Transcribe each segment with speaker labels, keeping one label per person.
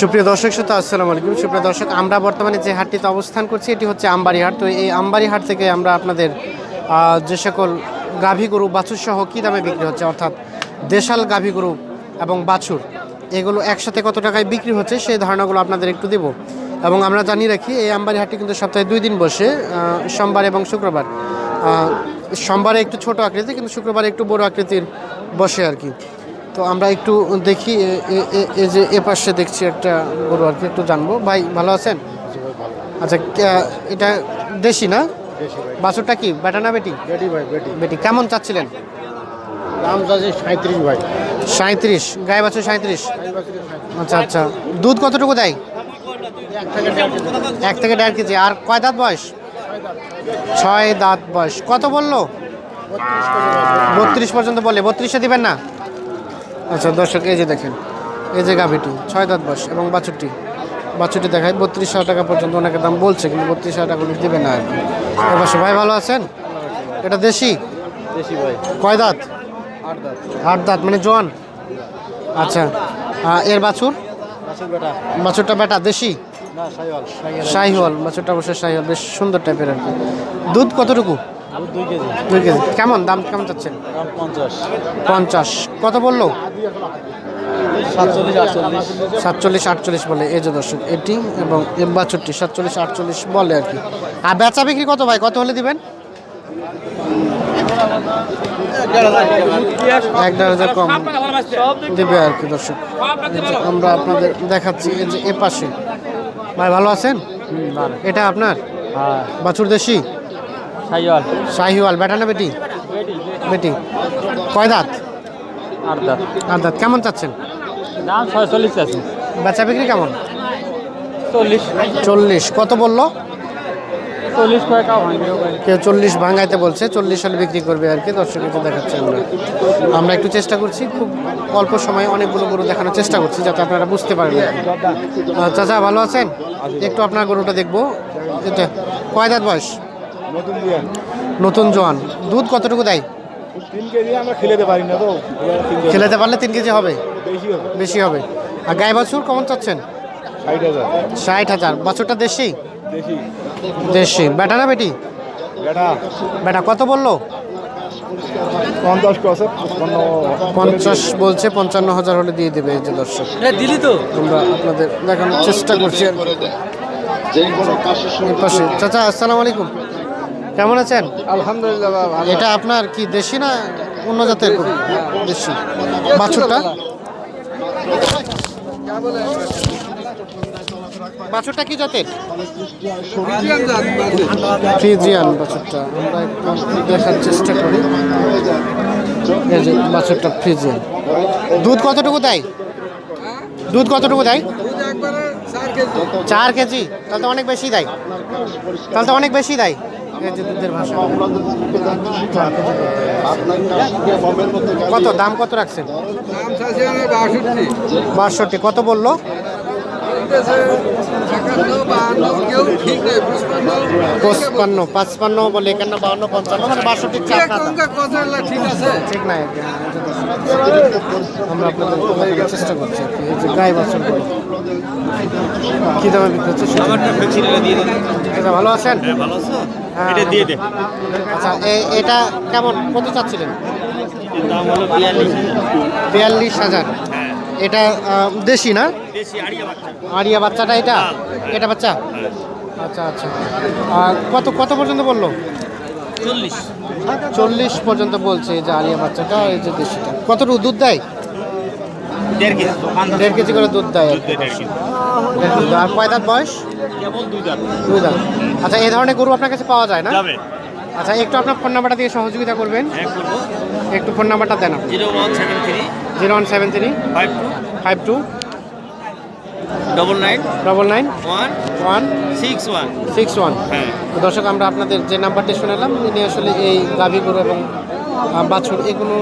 Speaker 1: সুপ্রিয় দর্শক শ্রোতা, আসসালামু আলাইকুম। সুপ্রিয় দর্শক, আমরা বর্তমানে যে হাটটিতে অবস্থান করছি, এটি হচ্ছে আমবাড়ি হাট তো এই আমবাড়ি হাট থেকে আমরা আপনাদের যে সকল গাভী গরু বাছুর সহ কী দামে বিক্রি হচ্ছে, অর্থাৎ দেশাল গাভী গরু এবং বাছুর, এগুলো একসাথে কত টাকায় বিক্রি হচ্ছে, সেই ধারণাগুলো আপনাদের একটু দেব। এবং আমরা জানিয়ে রাখি, এই আমবাড়ি হাটটি কিন্তু সপ্তাহে দুই দিন বসে সোমবার এবং শুক্রবার। সোমবারে একটু ছোট আকৃতি, কিন্তু শুক্রবারে একটু বড় আকৃতির বসে আর কি। তো আমরা একটু দেখি এই যে এ পাশে দেখছি একটা গরু আর কি একটু জানব। ভাই ভালো আছেন? আচ্ছা এটা দেশি না? বাছুরটা কি? বেটা না বেটি?
Speaker 2: বেটি ভাই বেটি।
Speaker 1: বেটি কেমন চাচ্ছিলেন?
Speaker 2: দাম চাচ্ছি সাঁত্রিশ ভাই।
Speaker 1: সাঁত্রিশ গায়ে বাছুর সাঁত্রিশ আচ্ছা আচ্ছা। দুধ কতটুকু দেয়? এক থেকে দেড় কেজি। আর কয় দাঁত বয়স? ছয় দাঁত বয়স। কত বলল। বত্রিশ পর্যন্ত বলে। বত্রিশে দিবেন না? আচ্ছা দর্শক এই যে দেখেন এই যে গাভিটি ছয় দাঁত বয়স এবং বাছুরটি। বাছুরটি দেখায় বত্রিশ হাজার টাকা পর্যন্ত ওনাকে দাম বলছে কিন্তু বত্রিশ হাজার টাকা দেবে না আর কি। এবার ভাই ভালো আছেন? এটা দেশি?
Speaker 2: দেশি ভাই।
Speaker 1: কয় দাঁত?
Speaker 2: আট দাঁত।
Speaker 1: আট দাঁত মানে জোয়ান? আচ্ছা এর বাছুর?
Speaker 2: বেটা।
Speaker 1: বাছুরটা বেটা দেশি? শাহিওয়াল বাছুরটা অবশ্যই শাহিওয়াল বেশ সুন্দর টাইপের আর কি। দুধ কতটুকু?
Speaker 2: দুই কেজি।
Speaker 1: কেমন? দাম কেমন চাচ্ছেন?
Speaker 2: পঞ্চাশ।
Speaker 1: পঞ্চাশ। কত বলল?
Speaker 2: সাতচল্লিশ আটচল্লিশ।
Speaker 1: বলে। এই যে দর্শক এটি এবং এ বাছুরটি সাতচল্লিশ আটচল্লিশ বলে আর কি। আর বেচা বিক্রি কত ভাই? কত হলে দিবেন? এক দেড় হাজার কম দিবে আর কি দর্শক। আমরা আপনাদের দেখাচ্ছি এই যে এ পাশে। ভাই ভালো আছেন? এটা আপনার?
Speaker 2: হ্যাঁ।
Speaker 1: বাছুর দেশি?
Speaker 2: সাইওয়াল
Speaker 1: শাহিওয়াল বেটা না বেটি? বেটি কয় দাঁত?
Speaker 2: আট দাঁত।
Speaker 1: আট দাঁত। কেমন চাচ্ছেন?
Speaker 2: দাম ছয়চল্লিশ আছে
Speaker 1: বেচা বিক্রি কেমন?
Speaker 2: চল্লিশ।
Speaker 1: চল্লিশ। কত বলল?
Speaker 2: চল্লিশ
Speaker 1: কেউ চল্লিশ ভাঙাইতে বলছে চল্লিশ হলে বিক্রি করবে আর কি দর্শক এটা দেখাচ্ছি আমরা। আমরা একটু চেষ্টা করছি খুব অল্প সময়ে অনেকগুলো গরু দেখানোর চেষ্টা করছি যাতে আপনারা বুঝতে। আহ, চাচা ভালো আছেন? একটু আপনার গরুটা দেখব। এটা কয় দাঁত বয়স?
Speaker 2: নতুন দিয়ে
Speaker 1: নতুন জোয়ান। দুধ কতটুকু দেয়?
Speaker 2: তিন কেজি আমরা খেলেতে পারি না তো।
Speaker 1: খেলাতে পারলে তিন কেজি হবে?
Speaker 2: বেশি হবে।
Speaker 1: বেশি হবে। আর গায়ে বাছুর কেমন চাচ্ছেন?
Speaker 2: ষাট হাজার।
Speaker 1: ষাট হাজার। বাছুরটা দেশি?
Speaker 2: দেশি।
Speaker 1: দেশি। বেটা না বেটি?
Speaker 2: বেটা
Speaker 1: বেটা কত বলল?
Speaker 2: পঞ্চাশ
Speaker 1: বলছে পঞ্চান্ন হাজার হলে দিয়ে দেবে এই যে দর্শক।
Speaker 2: দিলি তো।
Speaker 1: আমরা আপনাদের দেখানোর চেষ্টা করছি। আর পাশে। চাচা আসসালামু আলাইকুম। কেমন আছেন?
Speaker 2: আলহামদুলিল্লাহ
Speaker 1: এটা আপনার কি দেশি না অন্য জাতের দেশি। বাছুরটা? বাছুরটা কি জাতের? ফ্রিজিয়ান বাছুরটা। আমরা একটু দেখার চেষ্টা করি। এই যে বাছুরটা ফ্রিজিয়ান। দুধ কতটুকু দেয়? দুধ কতটুকু দেয়? চার কেজি। তাহলে তো অনেক বেশি দেয়। তাহলে তো অনেক বেশি দেয়। এই দুধের ভাষা কত দাম কত রাখছেন? বাষট্টি। কত বলল? পঁচপান্ন। পাঁচপান্ন বলে একান্ন বাউন্ন পঞ্চান্ন মানে বাষট্টি চার খাতা। ঠিক নাই হ্যাঁ। আমরা আপনাদের চেষ্টা করছি। এই যে গায়ে বছর কি দামে বিক্রি হচ্ছে আচ্ছা, ভালো আছেন? হ্যাঁ,
Speaker 3: এটা দিয়ে দে
Speaker 1: আচ্ছা এ- এটা কেমন কত চাচ্ছিলেন?
Speaker 3: বিয়াল্লিশ
Speaker 1: হাজার। এটা আহ, দেশি না? আরিয়া বাচ্চাটা এটা? এটা বাচ্চা? আচ্ছা আচ্ছা। আর কত কত পর্যন্ত বলল?
Speaker 3: চল্লিশ।
Speaker 1: চল্লিশ পর্যন্ত বলছে এই যে আলিয়া বাচ্চাটা এই যে দেশিটা। কতটুকু দুধ দেয়?
Speaker 3: দেড় কেজি।
Speaker 1: করে দুধ দেয়। আর কয় দাঁত বয়স?
Speaker 3: দুই
Speaker 1: দাঁত। আচ্ছা এই ধরনের গরু আপনার কাছে পাওয়া যায় না? আচ্ছা একটু আপনার ফোন নাম্বারটা দিয়ে সহযোগিতা করবেন। একটু ফোন নাম্বারটা দেন
Speaker 3: zero one seven three.
Speaker 1: Zero one seven three.
Speaker 3: Five two.
Speaker 1: Five two.
Speaker 3: Double nine
Speaker 1: double nine
Speaker 3: one
Speaker 1: one
Speaker 3: six one
Speaker 1: six one
Speaker 3: হ্যাঁ।
Speaker 1: দর্শক আমরা আপনাদের যে নাম্বারটি শোনালাম ইনি আসলে এই গাভী গরু এবং বাছুর এগুলো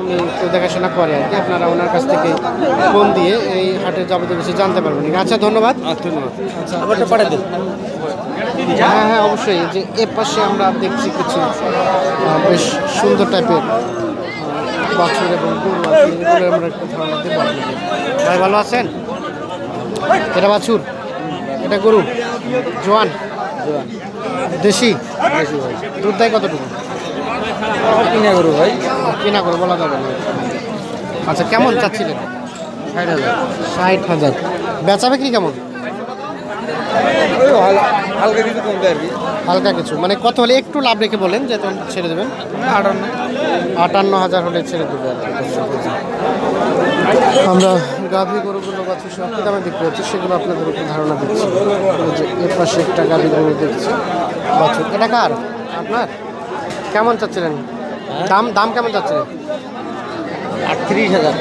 Speaker 1: উনি দেখাশোনা করে আর কি। আপনারা ওনার কাছ থেকে ফোন দিয়ে এই হাটের যাবতীয় কিছু জানতে পারবেন। আচ্ছা ধন্যবাদ।
Speaker 3: ধন্যবাদ।
Speaker 1: আচ্ছা। হ্যাঁ হ্যাঁ অবশ্যই। যে এ পাশে আমরা দেখছি কিছু বেশ সুন্দর টাইপের বাছুর এবং গরু আমরা একটু ধারণা আপনাদের ভাই ভালো আছেন? এটা বাছুর? এটা গরু? জোয়ান? দেশি? দুধ দেয় কতটুকু?
Speaker 2: কিনা গরু ভাই।
Speaker 1: কিনা গরু বলা যাবে না। আচ্ছা কেমন চাচ্ছিলেন?
Speaker 2: ষাট হাজার।
Speaker 1: ষাট হাজার। বেচা বিক্রি কেমন?
Speaker 2: হালকা কিছু কমবে আর কি।
Speaker 1: হালকা কিছু। মানে কত হলে একটু লাভ রেখে বলেন যে তখন ছেড়ে দেবেন?
Speaker 2: আটান্ন।
Speaker 1: আটান্ন হাজার হলে ছেড়ে দেবে আর কি আমরা গাভী গরুগুলো বাছুর সব দামে বিক্রি হচ্ছে সেগুলো আপনাদের একটু ধারণা দিচ্ছি। যে এর পাশে একটা গাভী গরু দেখছি। বাছুর। এটা কার? আপনার? কেমন চাচ্ছিলেন? দাম দাম কেমন চাচ্ছিলেন?
Speaker 2: আটত্রিশ হাজার।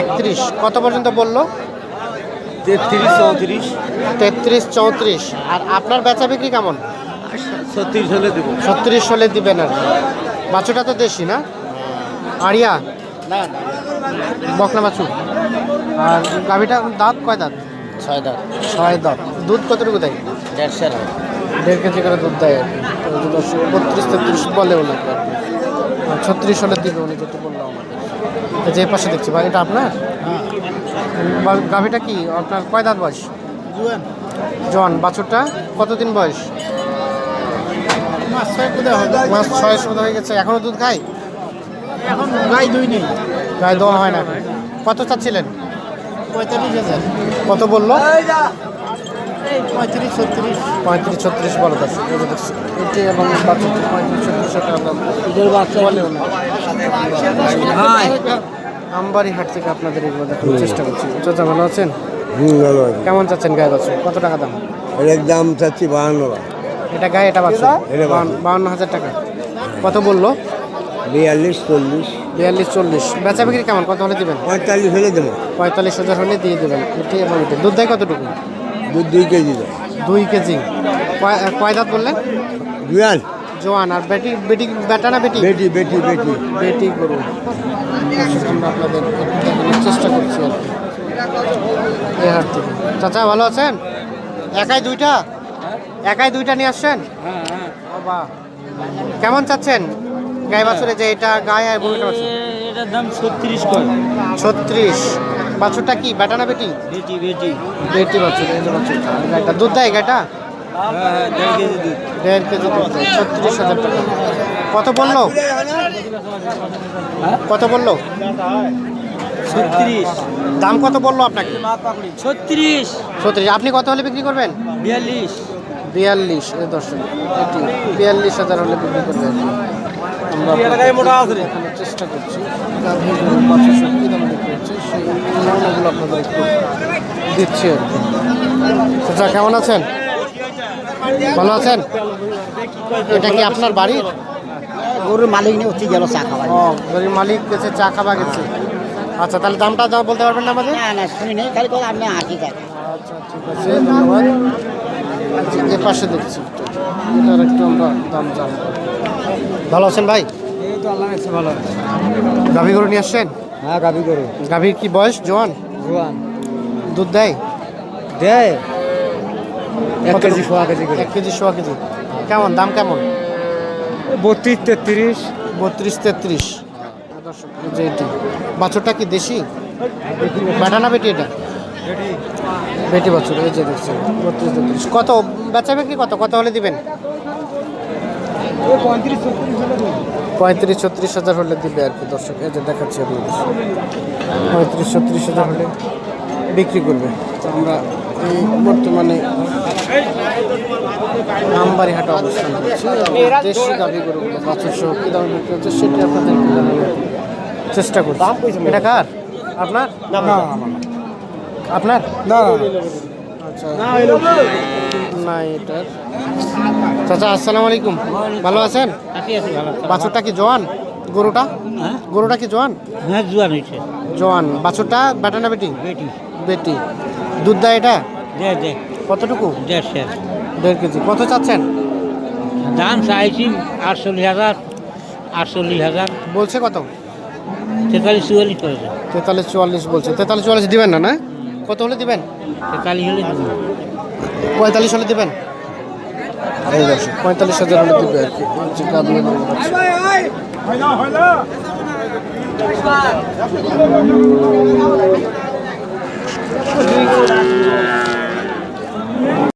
Speaker 1: একত্রিশ। কত পর্যন্ত বলল?
Speaker 2: তেত্রিশ চৌত্রিশ।
Speaker 1: তেত্রিশ চৌত্রিশ। আর আপনার বেচা বিক্রি কেমন?
Speaker 2: ছত্রিশ হলে দেবো।
Speaker 1: ছত্রিশ হলে দিবেন আর। বাছুরটা তো দেশি না? আড়িয়া?
Speaker 2: না
Speaker 1: বকনা বাছুর। আর গাভিটা দাঁত কয় দাঁত?
Speaker 2: ছয় দাঁত।
Speaker 1: ছয় দাঁত। দুধ কতটুকু দেয়?
Speaker 2: দেড়শো
Speaker 1: দেড় কেজি করে দুধ দেয় বত্রিশ তেত্রিশ বলেও নাকি আর কি। ছত্রিশ হলে দিবে উনি যেটা বলল আমাদের এই যে পাশে দেখছি ভাই এটা আপনার? বা- গাভিটা কি? আপনার কয় দাঁত বয়স? জন বাছুরটা? কতদিন বয়স? মাস ছয় সপ্তাহ হয়ে গেছে। এখনও দুধ খাই
Speaker 2: এখন গাই দুই নেই।
Speaker 1: গায়ে দেওয়া হয় না। কত চাচ্ছিলেন?
Speaker 2: পঁয়তাল্লিশ হাজার।
Speaker 1: কত বলল?
Speaker 2: পঁয়ত্রিশ ছত্রিশ।
Speaker 1: পঁয়ত্রিশ ছত্রিশ বলো দর্শক এই এটি এবং বাচ্চাটি পঁয়ত্রিশ ছত্রিশ টাকা দাম
Speaker 2: বাচ্চা
Speaker 1: বলেও না। আমবাড়ি হাট থেকে আপনাদের এগুলো দেখানোর চেষ্টা করছি। চাচা ভালো আছেন?
Speaker 4: আছে।
Speaker 1: কেমন চাচ্ছেন গায়ে বাচ্চা? কত টাকা দাম?
Speaker 4: এটার দাম চাচ্ছি বাহান্ন
Speaker 1: এটা গায়ে এটা বাচ্চা?
Speaker 4: বাচ্চা।
Speaker 1: হাজার টাকা। কত বলল?
Speaker 4: বিয়াল্লিশ চল্লিশ।
Speaker 1: বিয়াল্লিশ চল্লিশ। বেচা বিক্রি কেমন? কত হলে দিবেন?
Speaker 4: পঁয়তাল্লিশ হলে দেবো।
Speaker 1: পঁয়তাল্লিশ হাজার হলে দিয়ে দেবেন। এটি এবং দুধ দেয় কতটুকু?
Speaker 4: দুধ দুই কেজি দেয়।
Speaker 1: দুই কেজি। কয় দাঁত বললেন
Speaker 4: জুয়ান।
Speaker 1: জোয়ান। আর বেটি বেটি বেটা না বেটি?
Speaker 4: বেটি বেটি বেটি।
Speaker 1: বেটি গরু। আমরা আপনাদের দেখানোর চেষ্টা করছি আর কি। এই হাট থেকে। চাচা ভালো আছেন? একাই দুইটা? একাই দুইটা নিয়ে আসছেন? বাবা। কেমন চাচ্ছেন? গায়ে বাছুরে যে এটা গায়ে আর গরুটা বাছুর
Speaker 3: এটার দাম ছত্রিশ
Speaker 1: ছত্রিশ। বাছুরটা কি? বেটা না বেটি
Speaker 3: বেটি বেটি।
Speaker 1: বেটি বাছুর এই যে বাছুরটা। আর দুধ দেয় গাইটা
Speaker 3: হ্যাঁ দেড় কেজি দুধ।
Speaker 1: দেয় ছত্রিশ হাজার টাকা। কত বলল? কত বলল?
Speaker 3: ছত্রিশ।
Speaker 1: দাম কত বলল আপনাকে?
Speaker 3: ছত্রিশ।
Speaker 1: ছত্রিশ। আপনি কত হলে বিক্রি করবেন?
Speaker 3: বিয়াল্লিশ।
Speaker 1: বিয়াল্লিশ এই দর্শক। এটি বিয়াল্লিশ হাজার হলে বিক্রি করবে আর আমরা চেষ্টা করছি। দামে হচ্ছে সেই আপনাদের একটু দিচ্ছি আর কি। কেমন আছেন? ভালো আছেন? এটা কি আপনার বাড়ির
Speaker 2: গরুর মালিক নিয়ে হচ্ছে গেল চা খাওয়া
Speaker 1: ও বাড়ির মালিক গেছে চা খাবা গেছে। আচ্ছা তাহলে দামটা যা বলতে পারবেন না আমাদের?
Speaker 2: না না শুনি নেই খালি কথা আপনি যান
Speaker 1: আচ্ছা ঠিক আছে ধন্যবাদ। আচ্ছা এ পাশে দেখছি এটার একটু আমরা দাম জানব। ভালো আছেন ভাই?
Speaker 2: এই তো আল্লাহ কাছে ভালো
Speaker 1: গাভী গরু নিয়ে আসছেন?
Speaker 2: হ্যাঁ গাবি গরু।
Speaker 1: গাভীর কি বয়স জোয়ান
Speaker 2: জোয়ান
Speaker 1: দুধ দেয়?
Speaker 2: দেয়। এক কেজি সোয়া কেজি করে
Speaker 1: এক কেজি সোয়া কেজি। কেমন দাম কেমন?
Speaker 2: বত্রিশ তেত্রিশ
Speaker 1: বত্রিশ তেত্রিশ দর্শক যে এটি বাছুরটা কি দেশি? বেটা না বেটি এটা? বেটি। বাছুর এই যে দেখছি বত্রিশ তেত্রিশ কত বেচা বিক্রি কত? কত হলে দিবেন?
Speaker 2: পঁয়ত্রিশ ছত্রিশ
Speaker 1: হাজার হলে দিবে আর কি দর্শক। এই যে দেখাচ্ছি আপনাদের। পঁয়ত্রিশ ছত্রিশ হাজার হলে বিক্রি করবে। তো আমরা এই বর্তমানে আমবাড়ি হাটে অবস্থান করছি। দেশি গাভী গরুগুলো বাছুর সহ কী দামে বিক্রি হচ্ছে সেটি আপনাদের চেষ্টা করছি। এটা কার? আপনার? আপনার?
Speaker 2: না
Speaker 1: আচ্ছা। এটার চাচা আসসালামু আলাইকুম। ভালো আছেন? বাছুরটা কি জোয়ান? গরুটা? গরুটা কি জোয়ান?
Speaker 3: হ্যাঁ জুয়ান হয়েছে।
Speaker 1: জোয়ান। বাছুরটা বেটা না বেটি?
Speaker 3: বেটি।
Speaker 1: বেটি। দুধ দেয় এটা? কতটুকু?
Speaker 3: দেড়শো
Speaker 1: দেড় কেজি। কত চাচ্ছেন?
Speaker 3: দাম চাইছি আটচল্লিশ হাজার আটচল্লিশ হাজার।
Speaker 1: বলছে কত?
Speaker 3: তেতাল্লিশ চুয়াল্লিশ করেছে
Speaker 1: তেতাল্লিশ চুয়াল্লিশ বলছে। তেতাল্লিশ চুয়াল্লিশ দিবেন না না? কত হলে দিবেন?
Speaker 3: তেতাল্লিশ হলে।
Speaker 1: পঁয়তাল্লিশ হলে দেবেন? এই দর্শক পঁয়তাল্লিশ হাজার হলে দেবে আর কি। কামিয়ে